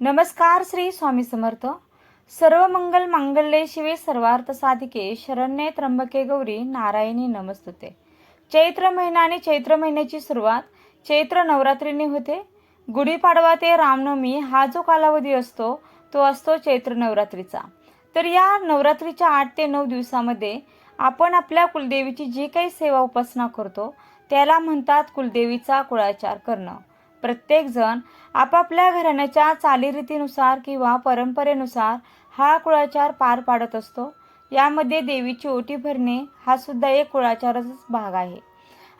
नमस्कार श्री स्वामी समर्थ. सर्व मंगल मांगल्ये शिवे सर्वार्थ साधिके शरण्ये त्र्यंबके गौरी नारायणी नमस्तुते. चैत्र महिना आणि चैत्र महिन्याची सुरुवात चैत्र नवरात्रीने होते. गुढीपाडवा ते रामनवमी हा जो कालावधी असतो तो असतो चैत्र नवरात्रीचा. तर या नवरात्रीच्या आठ ते नऊ दिवसामध्ये आपण आपल्या कुलदेवीची जी काही सेवा उपासना करतो त्याला म्हणतात कुलदेवीचा कुळाचार करणं. प्रत्येकजण आपापल्या घराण्याच्या चालीरीतीनुसार किंवा परंपरेनुसार हा कुळाचार पार पाडत असतो. यामध्ये देवीची ओटी भरणे हा सुद्धा एक कुळाचाराचाच भाग आहे.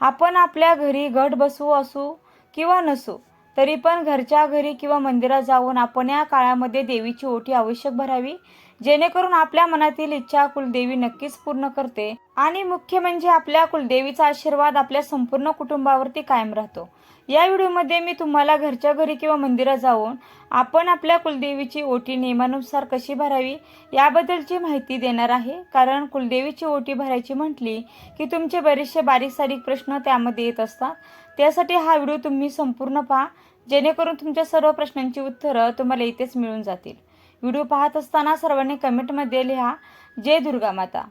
आपण आपल्या घरी घट बसू असू किंवा नसू तरी पण घरच्या घरी किंवा मंदिरात जाऊन आपण या काळामध्ये देवीची ओटी आवश्यक भरावी जेणेकरून आपल्या मनातील इच्छा कुलदेवी नक्कीच पूर्ण करते आणि मुख्य म्हणजे आपल्या कुलदेवीचा आशीर्वाद आपल्या संपूर्ण कुटुंबावरती कायम राहतो. या व्हिडिओमध्ये मी तुम्हाला घरच्या घरी किंवा मंदिरात जाऊन आपण आपल्या कुलदेवीची ओटी नियमानुसार कशी भरावी याबद्दलची माहिती देणार आहे. कारण कुलदेवीची ओटी भरायची म्हटली की तुमचे बरेचसे बारीक सारीक प्रश्न त्यामध्ये येत असतात. त्यासाठी हा व्हिडिओ तुम्ही संपूर्ण पहा. जेणेकरून तुमच्या सर्व प्रश्नांची उत्तरं तुम्हाला इथेच मिळून जातील. व्हिडिओ पाहत असताना सर्वांनी कमेंटमध्ये लिहा जय दुर्गा माता.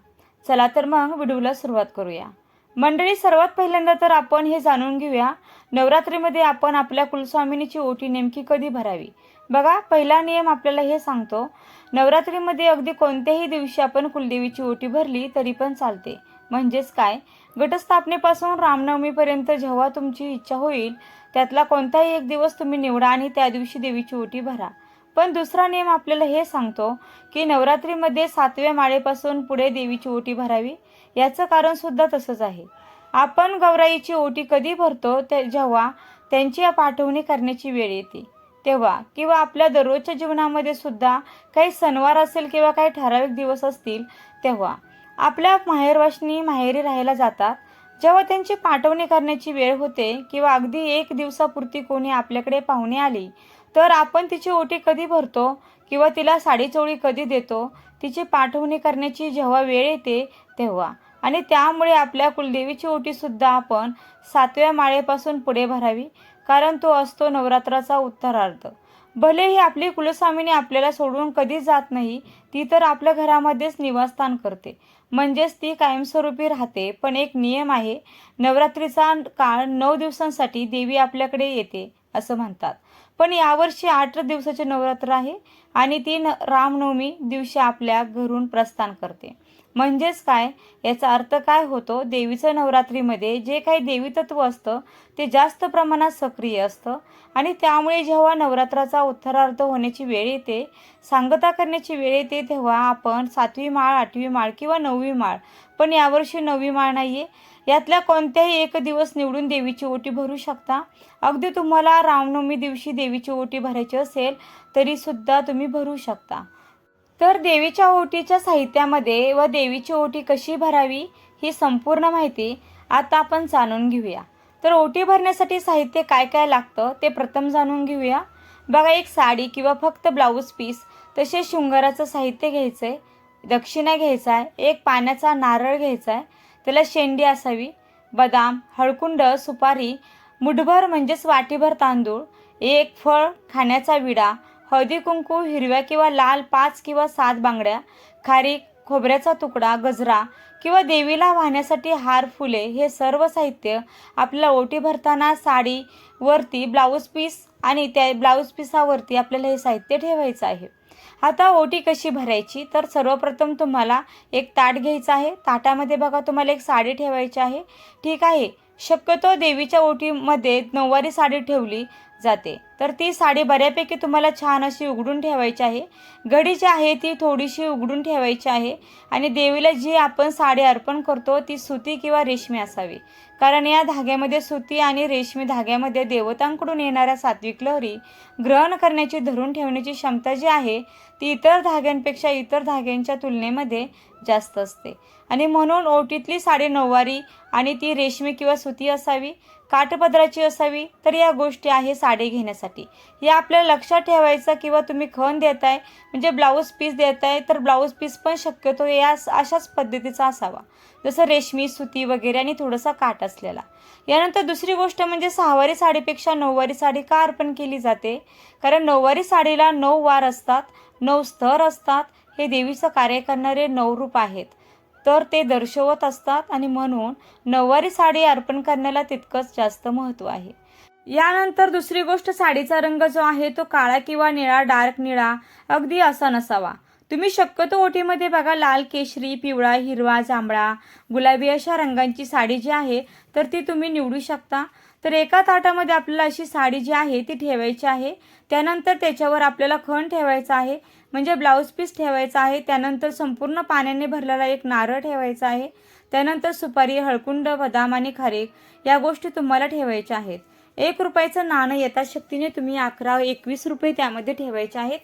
चला तर मग व्हिडिओला सुरुवात करूया. मंडळी सर्वात पहिल्यांदा तर आपण हे जाणून घेऊया नवरात्रीमध्ये आपण आपल्या कुलस्वामिनीची ओटी नेमकी कधी भरावी? बघा पहिला नियम आपल्याला हे सांगतो नवरात्रीमध्ये अगदी कोणत्याही दिवशी आपण कुलदेवीची ओटी भरली तरी पण चालते. म्हणजेच काय? घटस्थापनेपासून रामनवमीपर्यंत जेव्हा तुमची इच्छा होईल त्यातला कोणताही एक दिवस तुम्ही निवडा आणि त्या दिवशी देवीची ओटी भरा. पण दुसरा नियम आपल्याला हे सांगतो की नवरात्रीमध्ये सातव्या माळेपासून पुढे देवीची ओटी भरावी. याचं कारण सुद्धा तसंच आहे. आपण गौराईची ओटी कधी भरतो ते जेव्हा त्यांची पाठवणी करण्याची वेळ येते. तेव्हा किंवा आपल्या दररोजच्या जीवनामध्ये सुद्धा काही सणवार असेल किंवा काही ठराविक दिवस असतील तेव्हा आपल्या माहेरवाशनी माहेरी राहायला जातात. जेव्हा त्यांची पाठवणी करण्याची वेळ होते किंवा अगदी एक दिवसापुरती कोणी आपल्याकडे पाहुणे आली तर आपण तिची ओटी कधी भरतो किंवा तिला साडीचोळी कधी देतो तिची पाठवणी करण्याची जेव्हा वेळ येते तेव्हा आणि त्यामुळे आपल्या कुलदेवीची ओटीसुद्धा आपण सातव्या माळेपासून पुढे भरावी कारण तो असतो नवरात्राचा उत्तरार्ध. भले ही आपली कुलस्वामिनी आपल्याला सोडून कधीच जात नाही ती तर आपल्या घरामध्येच निवासस्थान करते. म्हणजेच ती कायमस्वरूपी राहते पण एक नियम आहे नवरात्रीचा काळ नऊ दिवसांसाठी देवी आपल्याकडे येते असं म्हणतात. पण यावर्षी आठ दिवसाचे नवरात्र आहे आणि ती न रामनवमी दिवशी आपल्या घरून प्रस्थान करते. म्हणजेच काय? याचा अर्थ काय होतो? देवीचं नवरात्रीमध्ये जे काही देवी तत्व असतं ते जास्त प्रमाणात सक्रिय असतं आणि त्यामुळे जेव्हा नवरात्राचा उत्तरार्ध होण्याची वेळ येते सांगता करण्याची वेळ येते तेव्हा आपण सातवी माळ आठवी माळ किंवा नववी माळ पण यावर्षी नववी माळ नाही आहे यातल्या कोणत्याही एक दिवस निवडून देवीची ओटी भरू शकता. अगदी तुम्हाला रामनवमी दिवशी देवीची ओटी भरायची असेल तरीसुद्धा तुम्ही भरू शकता. तर देवीच्या ओटीच्या साहित्यामध्ये व देवीची ओटी कशी भरावी ही संपूर्ण माहिती आता आपण जाणून घेऊया. तर ओटी भरण्यासाठी साहित्य काय काय लागतं ते प्रथम जाणून घेऊया. बघा एक साडी किंवा फक्त ब्लाऊज पीस तसेच शृंगाराचं साहित्य घ्यायचं आहे दक्षिणा घ्यायचा आहे एक पाण्याचा नारळ घ्यायचा आहे त्याला शेंडी असावी बदाम हळकुंड सुपारी मुठभर म्हणजेच वाटीभर तांदूळ एक फळ खाण्याचा विडा हळदी कुंकू हिरव्या किंवा लाल पाच किंवा सात बांगड्या खारीक खोबऱ्याचा तुकडा गजरा किंवा देवीला वाहण्यासाठी हार फुले हे सर्व साहित्य आपल्याला ओटी भरताना साडी वरती ब्लाऊज पीस आणि त्या ब्लाऊज पिसावरती आपल्याला हे साहित्य ठेवायचं आहे. आता ओटी कशी भरायची? तर सर्वप्रथम तुम्हाला एक ताट घ्यायचं आहे. ताटामध्ये बघा तुम्हाला एक साडी ठेवायची आहे. ठीक आहे. शक्यतो देवीच्या ओटीमध्ये नऊवारी साडी ठेवली जाते. तर ती साडी बऱ्यापैकी तुम्हाला छान अशी उघडून ठेवायची आहे. घडी जी आहे ती थोडीशी उघडून ठेवायची आहे आणि देवीला जी आपण साडी अर्पण करतो ती सुती किंवा रेशमी असावी. कारण या धाग्यामध्ये सुती आणि रेशमी धाग्यामध्ये देवतांकडून येणाऱ्या सात्विक लहरी ग्रहण करण्याची धरून ठेवण्याची क्षमता जी आहे ती इतर धाग्यांपेक्षा इतर धाग्यांच्या तुलनेमध्ये जास्त असते. आणि म्हणून ओटीतली साडी नऊवारी आणि ती रेशमी किंवा सुती असावी. काठपदराची असावी तर या गोष्टी आहे साडी घेण्यासाठी. या आपल्याला लक्षात ठेवायचं किंवा तुम्ही खण देताय म्हणजे ब्लाऊज पीस देताय तर ब्लाऊज पीस पण शक्यतो या अशाच पद्धतीचा असावा. जसं रेशमी सुती वगैरे आणि थोडासा काठ असलेला. यानंतर दुसरी गोष्ट म्हणजे सहावारी साडीपेक्षा नऊवारी साडी का अर्पण केली जाते? कारण नऊवारी साडीला नऊ वार असतात नऊ स्तर असतात हे देवीचं कार्य करणारे नऊ रूप आहेत. तर ते दर्शवत असतात आणि म्हणून नऊवारी साडी अर्पण करण्याला तितकंच जास्त महत्त्व आहे. यानंतर दुसरी गोष्ट साडीचा रंग जो आहे तो काळा किंवा निळा डार्क निळा अगदी असा नसावा. तुम्ही शक्यतो ओटीमध्ये बघा लाल केशरी पिवळा हिरवा जांभळा गुलाबी अशा रंगांची साडी जी आहे तर ती तुम्ही निवडू शकता. तर एका ताटामध्ये आपल्याला अशी साडी जी आहे ती ठेवायची आहे. त्यानंतर त्याच्यावर आपल्याला खण ठेवायचा आहे. म्हणजे ब्लाऊज पीस ठेवायचा आहे त्यानंतर संपूर्ण पाण्याने भरलेला एक नारळ ठेवायचा आहे त्यानंतर सुपारी हळकुंड बदाम आणि खारीक या गोष्टी तुम्हाला ठेवायच्या आहेत. एक रुपयाचं नाणं यथाशक्तीने तुम्ही अकरा एकवीस रुपये त्यामध्ये ठेवायचे आहेत.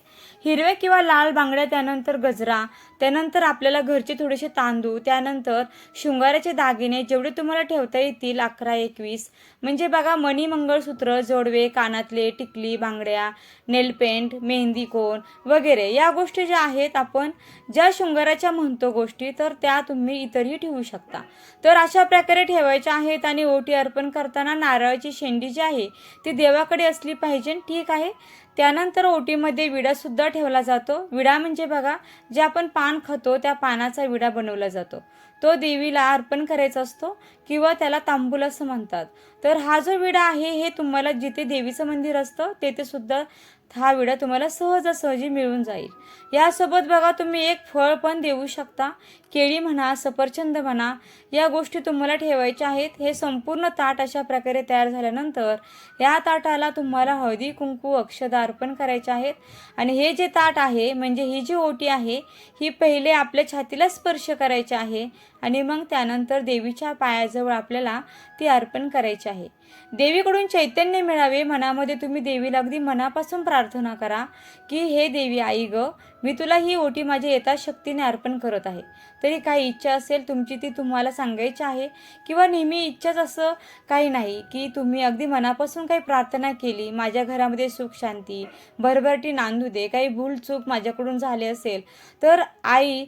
हिरव्या किंवा लाल बांगड्या त्यानंतर गजरा त्यानंतर आपल्याला घरचे थोडेसे तांदूळ त्यानंतर शृंगाराचे दागिने जेवढे तुम्हाला ठेवता येतील अकरा एकवीस. म्हणजे बघा मणी मंगळसूत्र जोडवे कानातले टिकली बांगड्या नेलपेंट मेहंदी कोण वगैरे या गोष्टी ज्या आहेत आपण ज्या शृंगाराच्या म्हणतो गोष्टी तर त्या तुम्ही इतरही ठेवू शकता. तर अशा प्रकारे ठेवायच्या आहेत आणि ओटी अर्पण करताना नारळाची शेंडी जी आहे ती देवाकडे असली पाहिजे ठीक आहे. त्यानंतर ओटीमध्ये विडासुद्धा ठेवला जातो. विडा म्हणजे बघा जे आपण पान खातो त्या पानाचा विडा बनवला जातो. तो देवीला अर्पण करायचा असतो किंवा त्याला तांबूल असं म्हणतात. तर हा जो विडा आहे हे तुम्हाला जिथे देवीचं मंदिर असतं तेथे सुद्धा हा विडा तुम्हाला सहजासहजी मिळून जाईल. यासोबत बघा तुम्ही एक फळ पण देऊ शकता. केळी म्हणा सफरचंद म्हणा या गोष्टी तुम्हाला ठेवायच्या आहेत. हे संपूर्ण ताट अशा प्रकारे तयार झाल्यानंतर या ताटाला तुम्हाला हळदी कुंकू अक्षदा अर्पण करायचे आहेत. आणि हे जे ताट आहे म्हणजे ही जी ओटी आहे ही पहिले आपल्या छातीला स्पर्श करायची आहे आणि मग त्यानंतर देवीच्या पायाजवळ आपल्याला ती अर्पण करायची आहे. देवीकडून चैतन्य मिळावे मनामध्ये तुम्ही देवीला अगदी मनापासून प्रार्थना करा की हे देवी आई ग मी तुला ही ओटी माझ्या यथाशक्तीने अर्पण करत आहे. तरी काही इच्छा असेल तुमची ती तुम्हाला सांगायची आहे किंवा नेहमी इच्छाच असं काही नाही की तुम्ही अगदी मनापासून काही प्रार्थना केली माझ्या घरामध्ये सुख शांती भरभरटी नांदू दे काही भूल चूक माझ्याकडून झाले असेल तर आई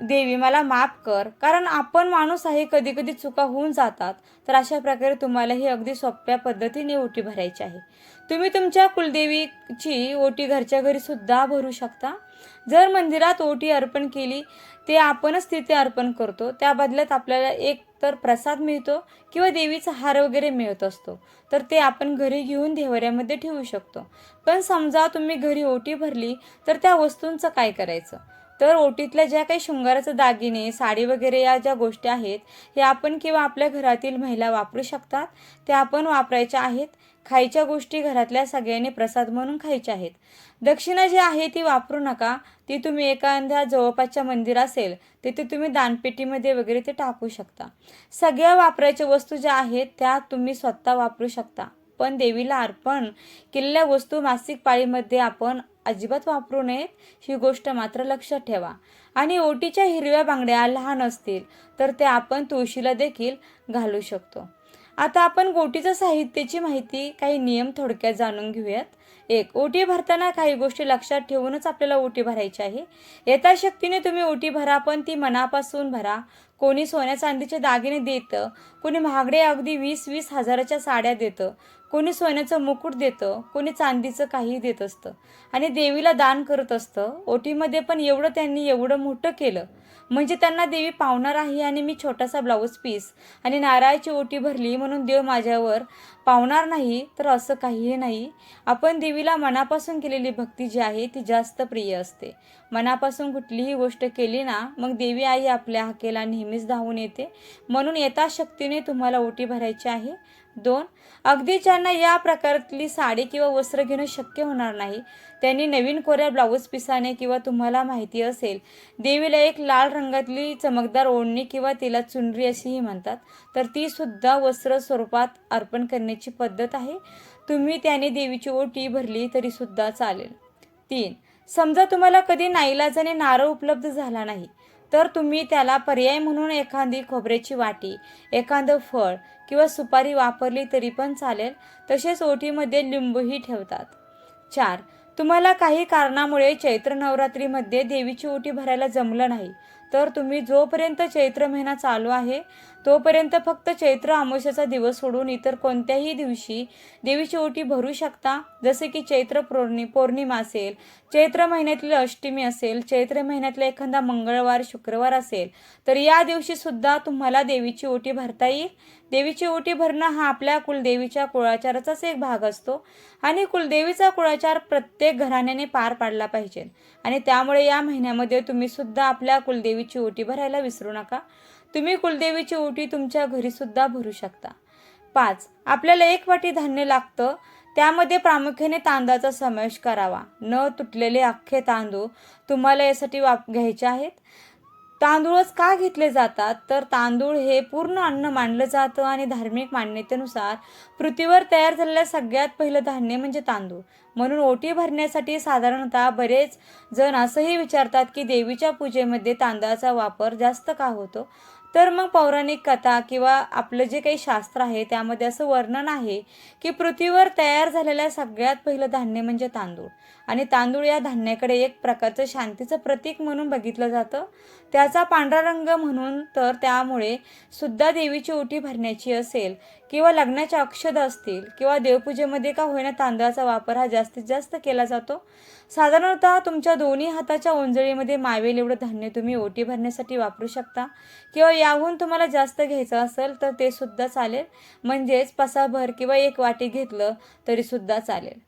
देवी मला माफ कर. कारण आपण माणूस आहे कधी कधी चुका होऊन जातात. तर अशा प्रकारे तुम्हाला ही अगदी सोप्या पद्धतीने ओटी भरायची आहे. तुम्ही तुमच्या कुलदेवीची ओटी घरच्या घरी सुद्धा भरू शकता. जर मंदिरात ओटी अर्पण केली ते आपणच तिथे अर्पण करतो. त्या बदल्यात आपल्याला एक तर प्रसाद मिळतो किंवा देवीचा हार वगैरे मिळत असतो. तर ते आपण घरी घेऊन देवऱ्यामध्ये ठेवू शकतो. पण समजा तुम्ही घरी ओटी भरली तर त्या वस्तूंचं काय करायचं? तर ओटीतल्या ज्या काही शृंगाराचे दागिने साडी वगैरे या ज्या गोष्टी आहेत हे आपण किंवा आपल्या घरातील महिला वापरू शकतात. त्या आपण वापरायच्या आहेत. खायच्या गोष्टी घरातल्या सगळ्यांनी प्रसाद म्हणून खायच्या आहेत. दक्षिणा जी आहे ती वापरू नका. ती तुम्ही एखाद्या जवळपासच्या मंदिर असेल तिथे तुम्ही दानपेटीमध्ये वगैरे ते टाकू शकता. सगळ्या वापरायच्या वस्तू ज्या आहेत त्या तुम्ही स्वतः वापरू शकता. पण देवीला अर्पण केलेल्या वस्तू मासिक पाळीमध्ये आपण अजिबात वापरू नयेत ही गोष्ट मात्र लक्षात ठेवा. आणि ओटीच्या हिरव्या बांगड्या लहान असतील तर त्या आपण तुळशीला देखील घालू शकतो. आता आपण गोटीचं साहित्याची माहिती काही नियम थोडक्यात जाणून घेऊयात. एक ओटी भरताना काही गोष्टी लक्षात ठेवूनच आपल्याला ओटी भरायची आहे. यथाशक्तीने तुम्ही ओटी भरा पण ती मनापासून भरा. कोणी सोन्या चांदीचे दागिने देतं कोणी महागडे अगदी वीस वीस हजाराच्या साड्या देतं कोणी सोन्याचं मुकुट देतं कोणी चांदीचं काही देत असतं. आणि देवीला दान करत असतं. ओटीमध्ये पण एवढं त्यांनी एवढं मोठं केलं. म्हणजे त्यांना देवी पावणार आहे आणि मी छोटासा ब्लाऊज पीस आणि नारळाची ओटी भरली म्हणून देव माझ्यावर पावणार नाही तर असं काहीही नाही. आपण देवीला मनापासून केलेली भक्ती जी आहे ती जास्त प्रिय असते. मनापासून कुठलीही गोष्ट केली ना मग देवी आई आपल्या हाकेला नेहमीच धावून येते. म्हणून यथाशक्तीने तुम्हाला ओटी भरायची आहे. दोन अगदी ज्यांना या प्रकारातली साडी किंवा वस्त्र घेणं शक्य होणार नाही त्यांनी नवीन कोऱ्या ब्लाऊज पिसाने किंवा तुम्हाला माहिती असेल देवीला एक लाल रंगातली चमकदार ओढणी किंवा तिला चुनरी अशीही म्हणतात तर ती सुद्धा वस्त्र स्वरूपात अर्पण करण्याची पद्धत आहे. तुम्ही त्याने देवीची ओटी भरली तरी सुद्धा चालेल. तीन समजा तुम्हाला कधी नाईलाजाने नारळ उपलब्ध झाला नाही तर तुम्ही त्याला पर्याय म्हणून एखादी खोबऱ्याची वाटी एखादं फळ किंवा सुपारी वापरली तरी पण चालेल तसेच ओटीमध्ये लिंबूही ठेवतात. चार तुम्हाला काही कारणामुळे चैत्र नवरात्रीमध्ये देवीची ओटी भरायला जमलं नाही तर तुम्ही जोपर्यंत चैत्र महिना चालू आहे तोपर्यंत फक्त चैत्र अमावस्याचा दिवस सोडून इतर कोणत्याही दिवशी देवीची ओटी भरू शकता. जसे की चैत्र पौर्णि पौर्णिमा असेल चैत्र महिन्यातील अष्टमी असेल चैत्र महिन्यातला एखादा मंगळवार शुक्रवार असेल तर या दिवशी सुद्धा तुम्हाला देवीची ओटी भरता येईल. देवीची ओटी भरणं हा आपल्या कुलदेवीच्या कुळाचाराचाच एक भाग असतो आणि कुलदेवीचा कुळाचार प्रत्येक घराण्याने पार पाडला पाहिजे. आणि त्यामुळे या महिन्यामध्ये तुम्ही सुद्धा आपल्या कुलदेवीची ओटी भरायला विसरू नका. तुम्ही कुलदेवीची ओटी तुमच्या घरीसुद्धा भरू शकता. पाच आपल्याला एक वाटी धान्य लागतं त्यामध्ये प्रामुख्याने तांदळाचा समावेश करावा. न तुटलेले अख्खे तांदूळ तुम्हाला यासाठी वाप घ्यायचे आहेत. तांदूळच का घेतले जातात? तर तांदूळ हे पूर्ण अन्न मानलं जातं आणि धार्मिक मान्यतेनुसार पृथ्वीवर तयार झालेलं सगळ्यात पहिलं धान्य म्हणजे तांदूळ. म्हणून ओटी भरण्यासाठी साधारणतः बरेच जण असंही विचारतात की देवीच्या पूजेमध्ये तांदळाचा वापर जास्त का होतो? तर मग पौराणिक कथा किंवा आपलं जे काही शास्त्र आहे त्यामध्ये असं वर्णन आहे की पृथ्वीवर तयार झालेल्या सगळ्यात पहिलं धान्य म्हणजे तांदूळ. आणि तांदूळ या धान्याकडे एक प्रकारचं शांतीचं प्रतीक म्हणून बघितलं जातं. त्याचा पांढरा रंग म्हणून तर त्यामुळे सुद्धा देवीची ओटी भरण्याची असेल किंवा लग्नाच्या अक्षद असतील किंवा देवपूजेमध्ये का होईना तांदळाचा वापर हा जास्तीत जास्त केला जातो. साधारणतः तुमच्या दोन्ही हाताच्या ओंजळीमध्ये मावेल एवढं धान्य तुम्ही ओटी भरण्यासाठी वापरू शकता. किंवा याहून तुम्हाला जास्त घ्यायचं असेल तर ते सुद्धा चालेल. म्हणजेच पसाभर किंवा एक वाटी घेतलं तरी सुद्धा चालेल.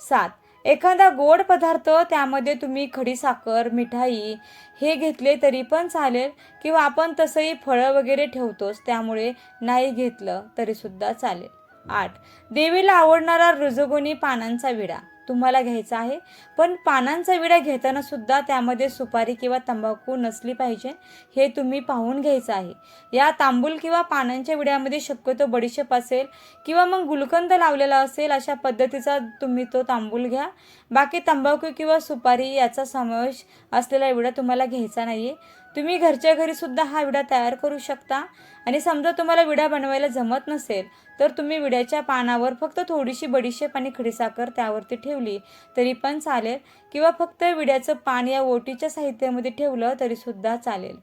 सात. एखादा गोड पदार्थ त्यामध्ये तुम्ही खडीसाखर मिठाई हे घेतले तरी पण चालेल किंवा आपण तसंही फळं वगैरे ठेवतोच त्यामुळे नाही घेतलं तरीसुद्धा चालेल. आठ. देवीला आवडणारा रुजगोनी पानांचा विडा. तुम्हाला घ्यायचा आहे. पण पानांचा विडा घेताना सुद्धा त्यामध्ये सुपारी किंवा तंबाखू नसली पाहिजे हे तुम्ही पाहून घ्यायचं आहे. या तांबूल किंवा पानांच्या विड्यामध्ये शक्यतो बडीशेप असेल किंवा मग गुलकंद लावलेला असेल अशा पद्धतीचा तुम्ही तो तांबूल घ्या. बाकी तंबाखू किंवा सुपारी याचा समावेश असलेला विडा तुम्हाला घ्यायचा नाही आहे तुम्ही घरच्या घरीसुद्धा हा विडा तयार करू शकता. आणि समजा तुम्हाला विडा बनवायला जमत नसेल तर तुम्ही विड्याच्या पानावर फक्त थोडीशी बडीशेप आणि खडीसाखर त्यावरती ठेवली तरी पण चालेल. किंवा फक्त विड्याचं पान या ओटीच्या साहित्यामध्ये ठेवलं तरीसुद्धा चालेल.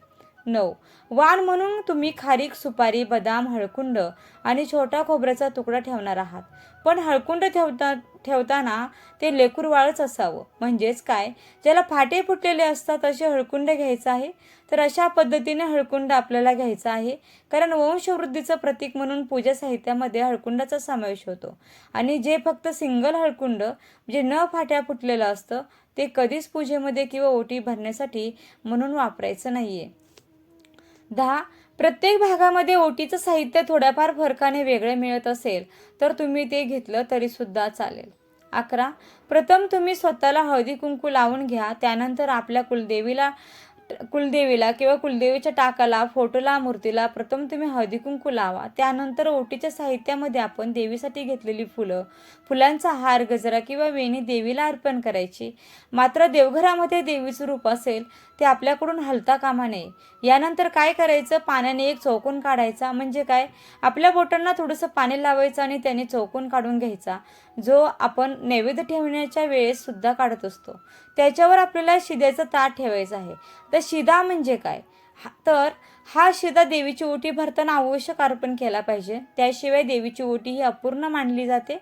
नऊ. वाण म्हणून तुम्ही खारीक सुपारी बदाम हळकुंड आणि छोटा खोबऱ्याचा तुकडा ठेवणार आहात. पण हळकुंड ठेवता ठेवताना ते लेकूरवाळच असावं. म्हणजेच काय? ज्याला फाटे फुटलेले असतात असे हळकुंड घ्यायचं आहे? तर अशा पद्धतीने हळकुंड आपल्याला घ्यायचा आहे. कारण वंशवृद्धीचं प्रतीक म्हणून पूजा साहित्यामध्ये हळकुंडाचा समावेश होतो. आणि जे फक्त सिंगल हळकुंड म्हणजे न फाट्या फुटलेलं असतं ते कधीच पूजेमध्ये किंवा ओटी भरण्यासाठी म्हणून वापरायचं नाही आहे दहा. प्रत्येक भागामध्ये ओटीचं साहित्य थोड्याफार फरकाने वेगळे मिळत असेल तर तुम्ही ते घेतलं तरीसुद्धा चालेल. अकरा. प्रथम तुम्ही स्वतःला हळदी कुंकू लावून घ्या त्यानंतर आपल्या कुलदेवीला कुलदेवीला किंवा कुलदेवीच्या टाकाला फोटोला मूर्तीला प्रथम तुम्ही हळदी कुंकू लावा. त्यानंतर ओटीच्या साहित्यामध्ये आपण देवीसाठी घेतलेली फुलं फुलांचा हार गजरा किंवा वेणी देवीला अर्पण करायची. मात्र देवघरामध्ये देवीचं रूप असेल ते आपल्याकडून हलता कामा नये. यानंतर काय करायचं? पाण्याने एक चौकून काढायचा. म्हणजे काय? आपल्या बोटांना थोडंसं पाणी लावायचं आणि त्याने चौकून काढून घ्यायचा जो आपण नैवेद्य ठेवण्याच्या वेळेस सुद्धा काढत असतो. त्याच्यावर आपल्याला शिद्याचं ताट ठेवायचं आहे. तर शिदा म्हणजे काय? हा- तर हा शिदा देवीची ओटी भरताना आवश्यक अर्पण केला पाहिजे. त्याशिवाय देवीची ओटी ही अपूर्ण मानली जाते.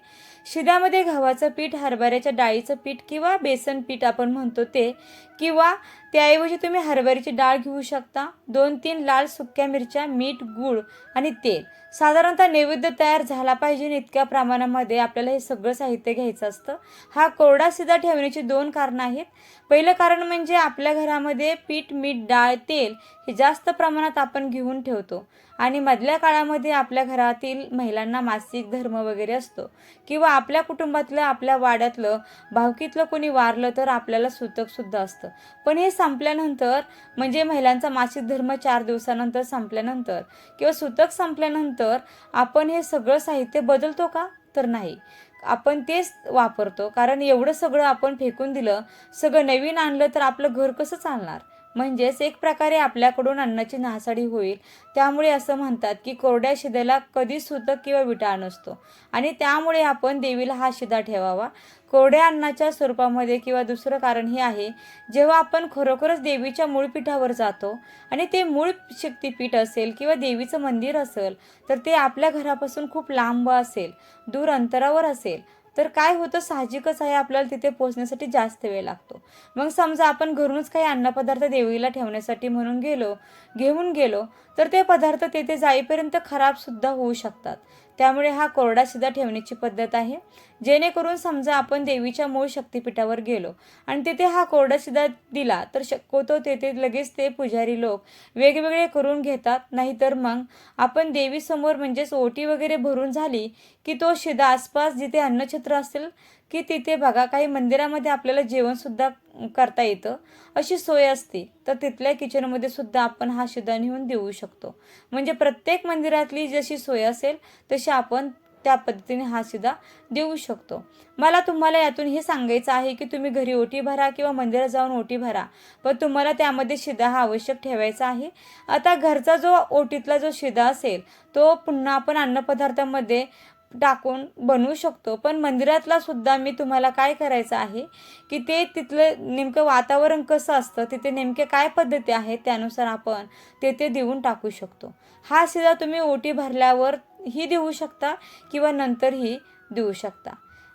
शिद्यामध्ये गव्हाचं पीठ हरभऱ्याच्या डाळीचं पीठ किंवा बेसन पीठ आपण म्हणतो ते किंवा त्याऐवजी तुम्ही हरभऱ्याची डाळ घेऊ शकता. दोन तीन लाल सुक्या मिरच्या मीठ गूळ आणि तेल. साधारणतः नैवेद्य तयार झाला पाहिजे इतक्या प्रमाणामध्ये आपल्याला हे सगळं साहित्य घ्यायचं असतं. हा कोरडा सिधा ठेवण्याची दोन कारणं आहेत. पहिलं कारण म्हणजे आपल्या घरामध्ये पीठ मीठ डाळ तेल हे जास्त प्रमाणात आपण घेऊन ठेवतो. आणि मधल्या काळामध्ये आपल्या घरातील महिलांना मासिक धर्म वगैरे असतो. किंवा आपल्या कुटुंबातलं आपल्या वाड्यातलं भावकीतलं कोणी वारलं तर आपल्याला सुतकसुद्धा असतं. पण हे संपल्यानंतर म्हणजे महिलांचा मासिक धर्म चार दिवसानंतर संपल्यानंतर किंवा सुतक संपल्यानंतर आपण हे सगळं साहित्य बदलतो का? तर नाही. आपण तेच वापरतो. कारण एवढं सगळं आपण फेकून दिलं सगळं नवीन आणलं तर आपलं घर कसं चालणार? म्हणजेच एक प्रकारे आपल्याकडून अन्नाची नासाडी होईल. त्यामुळे असं म्हणतात की कोरड्या शिद्याला कधीच सुतक किंवा विटाळ नसतो. आणि त्यामुळे आपण देवीला हा शिदा ठेवावा. कोरड्या अन्नाच्या स्वरूपामध्ये किंवा दुसरं कारण हे आहे जेव्हा आपण खरोखरच देवीच्या मूळ पीठावर जातो आणि ते मूळ शक्तीपीठ असेल किंवा देवीचं मंदिर असेल तर ते आपल्या घरापासून खूप लांब असेल दूर अंतरावर असेल. तर काय होतं साहजिकच आहे आपल्याला तिथे पोहोचण्यासाठी जास्त वेळ लागतो. मग समजा आपण घरूनच काही अन्नपदार्थ देवीला ठेवण्यासाठी म्हणून गेलो घेऊन गेलो तर ते पदार्थ तेथे जाईपर्यंत खराब सुद्धा होऊ शकतात. त्यामुळे हा कोरडा सिधा ठेवण्याची पद्धत आहे. जेणेकरून समजा आपण देवीच्या मूळ शक्तिपीठावर गेलो आणि तिथे हा कोरडा सिधा दिला तर शक्यतो तेथे लगेच ते पुजारी लोक वेगवेगळे करून घेतात. नाहीतर मग आपण देवीसमोर म्हणजेच ओटी वगैरे भरून झाली की तो शिदा आसपास जिथे अन्नछत्र असेल की तिथे बघा काही मंदिरामध्ये आपल्याला जेवणसुद्धा करता येतं. अशी सोय असते. तर तिथल्या किचनमध्ये सुद्धा आपण हा शिदा नेऊन देऊ शकतो. म्हणजे प्रत्येक मंदिरातली जशी सोय असेल तशी आपण त्या पद्धतीने हा शिदा देऊ शकतो. मला तुम्हाला यातून हे सांगायचं आहे की तुम्ही घरी ओटी भरा किंवा मंदिरात जाऊन ओटी भरा. पण तुम्हाला त्यामध्ये शिदा हा आवश्यक ठेवायचा आहे. आता घरचा जो ओटीतला जो शिदा असेल तो पुन्हा आपण अन्नपदार्थामध्ये टाकून बनवू शकतो. पण मंदिरातला सुद्धा मी तुम्हाला काय करायचं आहे की ते तिथलं नेमकं वातावरण कसं असतं तिथे नेमके काय पद्धती आहेत त्यानुसार आपण तेथे देऊन टाकू शकतो. हा सिधा तुम्ही ओटी भरल्यावर ही देऊ शकता किंवा नंतरही देऊ शकता.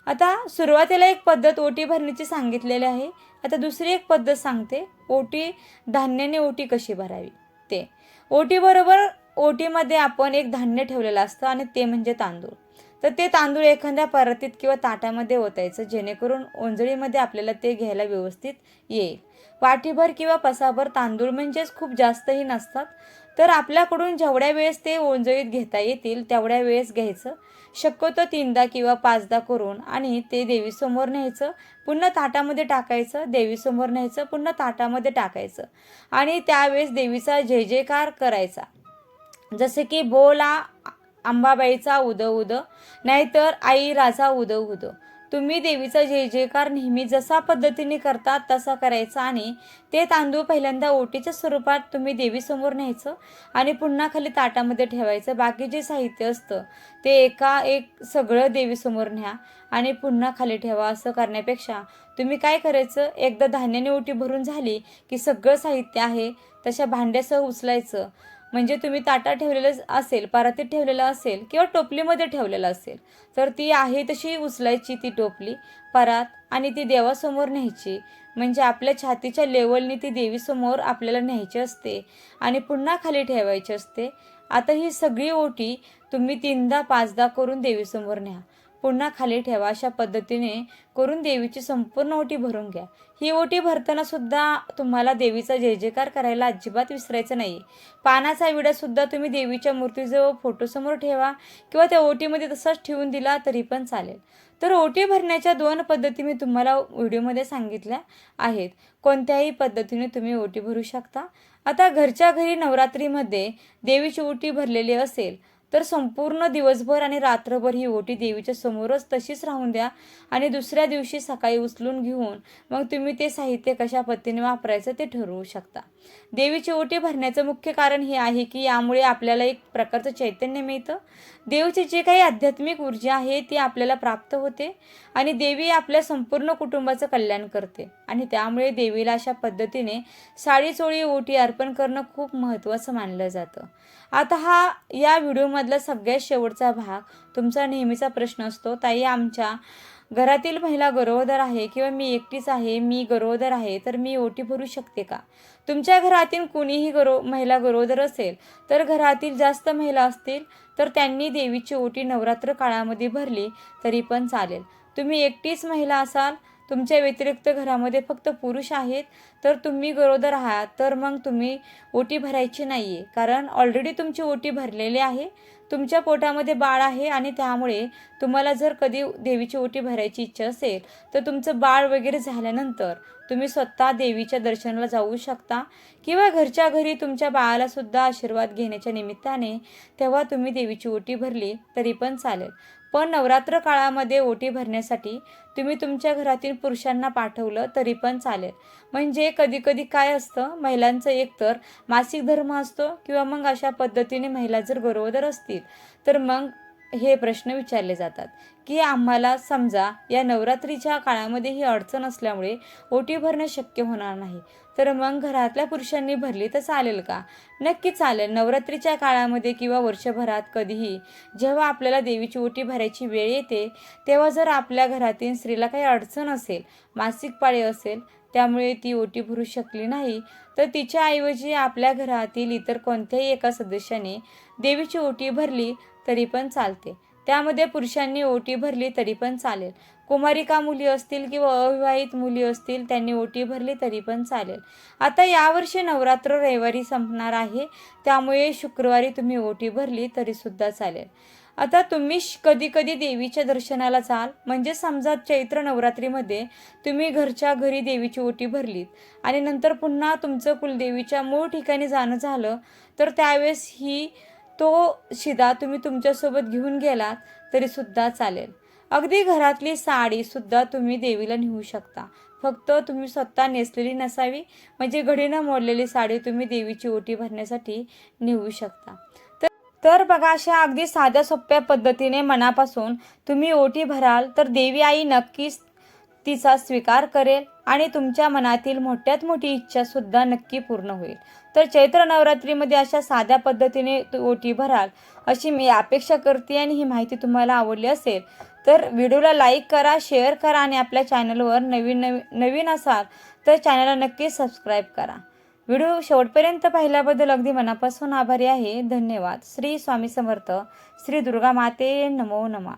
आता सुरुवातीला एक पद्धत ओटी भरण्याची सांगितलेली आहे. आता दुसरी एक पद्धत सांगते. ओटी धान्याने ओटी कशी भरावी? ते. ओटीबरोबर ओटीमध्ये आपण एक धान्य ठेवलेलं असतं आणि ते म्हणजे तांदूळ. तर ते तांदूळ एखाद्या परतीत किंवा ताटामध्ये ओतायचं जेणेकरून ओंजळीमध्ये आपल्याला ते घ्यायला व्यवस्थित येईल. वाटीभर किंवा पसाभर तांदूळ म्हणजेच खूप जास्तही नसतात. तर आपल्याकडून जेवढ्या वेळेस ते ओंजळीत घेता येतील तेवढ्या वेळेस घ्यायचं. शक्यतो तीनदा किंवा पाचदा करून आणि ते देवीसमोर न्यायचं. पुन्हा ताटामध्ये टाकायचं देवीसमोर न्यायचं पुन्हा ताटामध्ये टाकायचं. आणि त्यावेळेस देवीचा जय जयकार करायचा. जसे की बोला अंबाबाईचा उद उद नाहीतर आई राजा उद उद तुम्ही देवीचा जय जयकार नेहमी जसा पद्धतीने करतात तसा करायचा आणि ते तांदूळ पहिल्यांदा ओटीच्या स्वरूपात तुम्ही देवीसमोर न्यायचं आणि पुन्हा खाली ताटामध्ये ठेवायचं. बाकी जे साहित्य असतं ते एका एक सगळं देवीसमोर न्या आणि पुन्हा खाली ठेवा असं करण्यापेक्षा तुम्ही काय करायचं? एकदा धान्याने ओटी भरून झाली की सगळं साहित्य आहे तशा भांड्यासह उचलायचं. म्हणजे तुम्ही ताटा ठेवलेलं असेल परातीत ठेवलेलं असेल किंवा टोपलीमध्ये ठेवलेलं असेल तर ती आहे तशी उचलायची ती टोपली परात आणि ती देवासमोर न्यायची. म्हणजे आपल्या छातीच्या लेवलनी ती देवीसमोर आपल्याला न्यायची असते आणि पुन्हा खाली ठेवायची असते. आता ही सगळी ओटी तुम्ही तीनदा पाचदा करून देवीसमोर न्या. पुन्हा खाली ठेवा अशा पद्धतीने करून देवीची संपूर्ण ओटी भरून घ्या. ही ओटी भरताना सुद्धा तुम्हाला देवीचा जय जयकार करायला अजिबात विसरायचं नाही. पानाचा विडा सुद्धा तुम्ही देवीच्या मूर्तीजवळ फोटोसमोर ठेवा किंवा त्या ओटीमध्ये तसाच ठेवून दिला तरी पण चालेल. तर ओटी भरण्याच्या दोन पद्धती मी तुम्हाला व्हिडिओमध्ये सांगितल्या आहेत. कोणत्याही पद्धतीने तुम्ही ओटी भरू शकता. आता घरच्या घरी नवरात्रीमध्ये देवीची ओटी भरलेली असेल तर संपूर्ण दिवसभर आणि रात्रभर ही ओटी देवीच्या समोरच तशीच राहून द्या आणि दुसऱ्या दिवशी सकाळी उचलून घेऊन मग तुम्ही ते साहित्य कशा पद्धतीने वापरायचं ते ठरवू शकता. देवीची ओटी भरण्याचं मुख्य कारण हे आहे की यामुळे आपल्याला एक प्रकारचं चैतन्य मिळतं. देवीचे जे काही आध्यात्मिक ऊर्जा आहे ती आपल्याला प्राप्त होते आणि देवी आपल्या संपूर्ण कुटुंबाचं कल्याण करते आणि त्यामुळे देवीला अशा पद्धतीने साडी चोळी ओटी अर्पण करणं खूप महत्त्वाचं मानलं जातं. आता हा या व्हिडिओमधला सगळ्यात शेवटचा भाग तुमचा नेहमीचा प्रश्न असतो ताई आमच्या घरातील महिला गरोदर आहे किंवा मी एकटीच आहे मी गरोदर आहे तर मी ओटी भरू शकते का? तुमच्या घरातील कुणीही गरो महिला गरोदर असेल तर घरातील जास्त महिला असतील तर त्यांनी देवीची ओटी नवरात्र काळामध्ये भरली तरी पण चालेल. तुम्ही एकटीच महिला असाल तुमच्या व्यतिरिक्त घरामध्ये फक्त पुरुष आहेत तर तुम्ही गरोदर आहात तर मग तुम्ही ओटी भरायची नाही आहे कारण ऑलरेडी तुमची ओटी भरलेली आहे तुमच्या पोटामध्ये बाळ आहे आणि त्यामुळे तुम्हाला जर कधी देवीची ओटी भरायची इच्छा असेल तर तुमचं बाळ वगैरे झाल्यानंतर तुम्ही स्वतः देवीच्या दर्शनाला जाऊ शकता किंवा घरच्या घरी तुमच्या बाळालासुद्धा आशीर्वाद घेण्याच्या निमित्ताने तेव्हा तुम्ही देवीची ओटी भरली तरी पण चालेल. पण नवरात्र काळामध्ये ओटी भरण्यासाठी तुम्ही तुमच्या घरातील पुरुषांना पाठवलं तरी पण चालेल. म्हणजे कधीकधी काय असतं महिलांचं एकतर मासिक धर्म असतो किंवा मग अशा पद्धतीने महिला जर गरोदर असतील तर मग हे प्रश्न विचारले जातात की आम्हाला समजा या नवरात्रीच्या काळामध्ये ही अडचण असल्यामुळे ओटी भरणं शक्य होणार नाही. तर मग घरातल्या पुरुषांनी भरली तर चालेल का? नक्की चालेल. नवरात्रीच्या काळामध्ये किंवा वर्षभरात कधीही जेव्हा आपल्याला देवीची ओटी भरायची वेळ येते तेव्हा जर आपल्या घरातील स्त्रीला काही अडचण असेल मासिक पाळी असेल त्यामुळे ती ओटी भरू शकली नाही तर तिच्याऐवजी आपल्या घरातील इतर कोणत्याही एका सदस्याने देवीची ओटी भरली तरी पण चालते. त्यामध्ये पुरुषांनी ओटी भरली तरी पण चालेल. कुमारिका मुली असतील किंवा अविवाहित मुली असतील त्यांनी ओटी भरली तरी पण चालेल. आता यावर्षी नवरात्र रविवारी संपणार आहे. त्यामुळे शुक्रवारी तुम्ही ओटी भरली तरीसुद्धा चालेल. आता तुम्ही कधी कधी देवीच्या दर्शनाला जाल. म्हणजे समजा चैत्र नवरात्रीमध्ये तुम्ही घरच्या घरी देवीची ओटी भरलीत आणि नंतर पुन्हा तुमचं कुलदेवीच्या मूळ ठिकाणी जाणं झालं तर त्यावेळेस ही तो शिदा तुम्ही तुमच्यासोबत घेऊन गेलात तरी सुद्धा चालेल. अगदी घरातली साडी सुद्धा तुम्ही देवीला नेऊ शकता. फक्त तुम्ही स्वतः नेसलेली नसावी म्हणजे घडीनं मोडलेली साडी तुम्ही देवीची ओटी भरण्यासाठी नेऊ शकता. तर तर बघा अशा अगदी साध्या सोप्या पद्धतीने मनापासून तुम्ही ओटी भराल तर देवी आई नक्कीच तिचा स्वीकार करेल. आणि तुमच्या मनातील मोठ्यात मोठी इच्छा सुद्धा नक्की पूर्ण होईल. तर चैत्र नवरात्रीमध्ये अशा साध्या पद्धतीने ओटी भराल अशी मी अपेक्षा करते आणि ही माहिती तुम्हाला आवडली असेल तर व्हिडिओला लाईक करा शेअर करा आणि आपल्या चॅनलवर नवीन नवी नवीन असाल तर चॅनलला नक्की सबस्क्राईब करा. व्हिडिओ शेवटपर्यंत पाहिल्याबद्दल अगदी मनापासून आभारी आहे. धन्यवाद. श्री स्वामी समर्थ. श्री दुर्गा माते. नमो नमा.